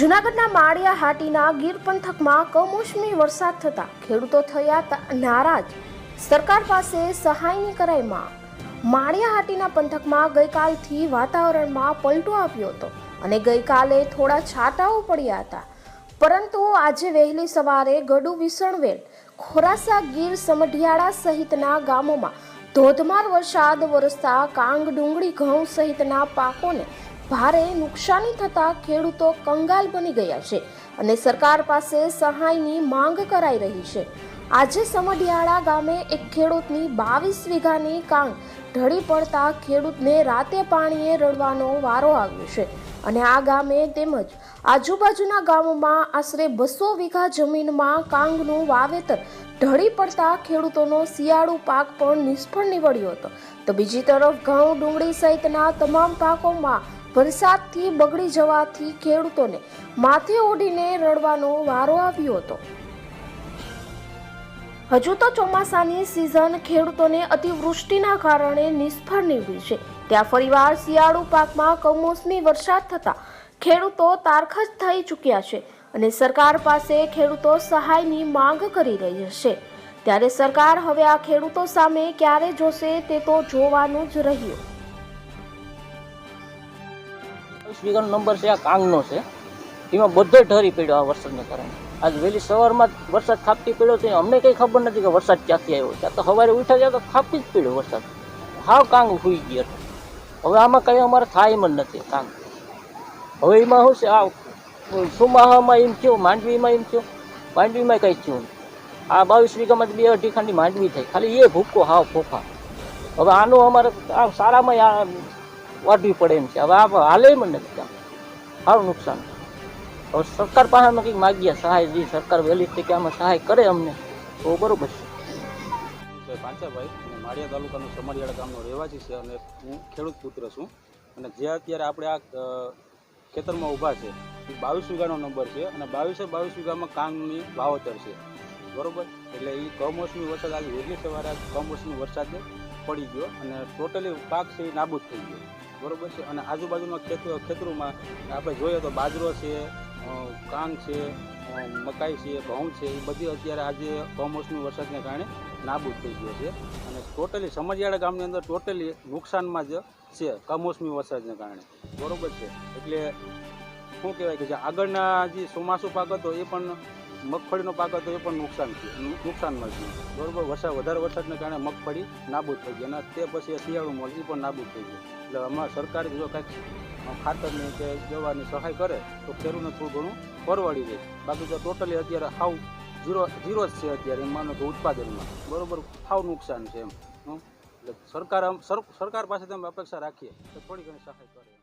જૂનાગઢના માળિયા હાટીના ગીર પંથકમાં કમોસમી વરસાદ થતા ખેડૂતો થયા નારાજ. સરકાર પાસે સહાયની કરાઈ માંગ માળિયા હાટીના પંથકમાં ગઈકાલથી વાતાવરણમાં પલટો આવ્યો હતો અને ગઈકાલે થોડા છાંટાઓ પડ્યા હતા. પરંતુ આજે વહેલી સવારે ગડુ વિસણવેલ, ખોરાસા ગીર સમઢિયાળા સહિતના ગામોમાં ધોધમાર વરસાદ વરસતા કાંગ ડુંગળી ઘઉં સહિતના પાકોને ભારે નુકસાની થતા ખેડૂતો કંગાલ બની ગયા છે અને સરકાર પાસે સહાયની માંગ કરાઈ રહી છે. આજે સમઢિયાળા ગામે એક ખેડૂતની બાવીસ વીઘાની કાંગ ઢળી પડતા ખેડૂતને રાતે પાણીએ રડવાનો વારો આવ્યો છે અને આ ગામે તેમજ આજુબાજુના ગામોમાં આશરે બસો વીઘા જમીનમાં કાંગનું વાવેતર ઢળી પડતા ખેડૂતોનો શિયાળુ પાક પણ નિષ્ફળ નીવડ્યો હતો. તો બીજી તરફ ઘઉં ડુંગળી સહિતના તમામ પાકોમાં વરસાદથી બગડી જવાથી ખેડૂતોને માથે ઓઢીને રડવાનો વારો આવ્યો હતો. હજુ તો ચોમાસાની સિઝન ખેડૂતોને અતિવૃષ્ટિના કારણે નિષ્ફળ નીવડી છે. ત્યાં ફરીવાર શિયાળુ પાકમાં કમોસમી વરસાદ થતા ખેડૂતો તારખજ થઈ ચૂક્યા છે અને સરકાર પાસે ખેડૂતો સહાયની માંગ કરી રહી છે. ત્યારે સરકાર હવે આ ખેડૂતો સામે ક્યારે જોશે તે તો જોવાનું જ રહ્યું. વીઘાનો નંબર છે, આ કાંગનો છે. એમાં બધો ઢરી પડ્યો આ વરસાદને કારણે. આજ વહેલી સવારમાં વરસાદ ખાપટી પડ્યો છે, અમને કંઈ ખબર નથી કે વરસાદ ક્યાંથી આવ્યો. ત્યાં તો સવારે ઉઠ્યા ગયા તો ખાપી જ પડ્યો વરસાદ. હાવ કાંગ હોઈ ગયો હવે આમાં કંઈ અમારે થાય એમ જ નથી, કાંગ. હવે એમાં શું છે, આ સુમાહામાં એમ થયું, માંડવીમાં એમ થયું? માંડવીમાં કંઈ થયું આ બાવીસ વીઘામાં બે અઢી ખાંડી માંડવી થઈ. ખાલી એ ભૂકો, હાવ ફોફા હવે આનું અમારે આ સારામાં વાઢવી પડે એમ છે. હવે આ હાલે મને નથી સારું નુકસાન. હવે સરકાર પાસે અમે કંઈક માગીએ સહાય જે સરકાર વહેલી તકે આમાં સહાય કરે અમને, તો બરોબર છે. ભાઈ પાંચાભાઈ માળિયા તાલુકાનું સમરિયાળા ગામનો રહેવાસી છે અને હું ખેડૂત પુત્ર છું. અને જે અત્યારે આપણે આ ખેતરમાં ઊભા છે, એ બાવીસ વીઘાનો નંબર છે અને બાવીસે બાવીસ વીઘામાં કાંગની વાવતર છે. બરોબર? એટલે એ કમોસમી વરસાદ આવી વહેલી સવારે કમોસમી વરસાદ પડી ગયો અને ટોટલી પાક છે એ નાબૂદ થઈ ગયો. બરોબર છે? અને આજુબાજુના ખેતર ખેતરોમાં આપણે જોઈએ તો બાજરો છે કાંગ છે મકાઈ છે, ઘઉં છે, એ બધી અત્યારે આજે કમોસમી વરસાદને કારણે નાબૂદ થઈ ગયો છે. અને ટોટલી સમજિયાળા ગામની અંદર ટોટલી નુકસાનમાં જ છે કમોસમી વરસાદને કારણે. બરોબર છે? એટલે શું કહેવાય કે જે આગળના જે ચોમાસું પાક હતો એ પણ મગફળીનો પાક હતો એ પણ નુકસાન થયું. નુકસાનમાં છે બરોબર વરસાદ વધારે વરસાદને કારણે મગફળી નાબૂદ થઈ ગઈ. અને તે પછી શિયાળુ મોલ એ પણ નાબૂદ થઈ ગયું. એટલે અમારા સરકારે જો કંઈક ખાતરની કે દવાની સહાય કરે, તો ખેડૂતને થોડું ઘણું પરવડી રહે. બાકી તો ટોટલી અત્યારે હાવ ઝીરો ઝીરો જ છે અત્યારે માનો કે ઉત્પાદનમાં. બરોબર, હાવ નુકસાન છે એમ. એટલે સરકાર સરકાર પાસે અમે અપેક્ષા રાખીએ તો થોડી ઘણી સહાય કરે.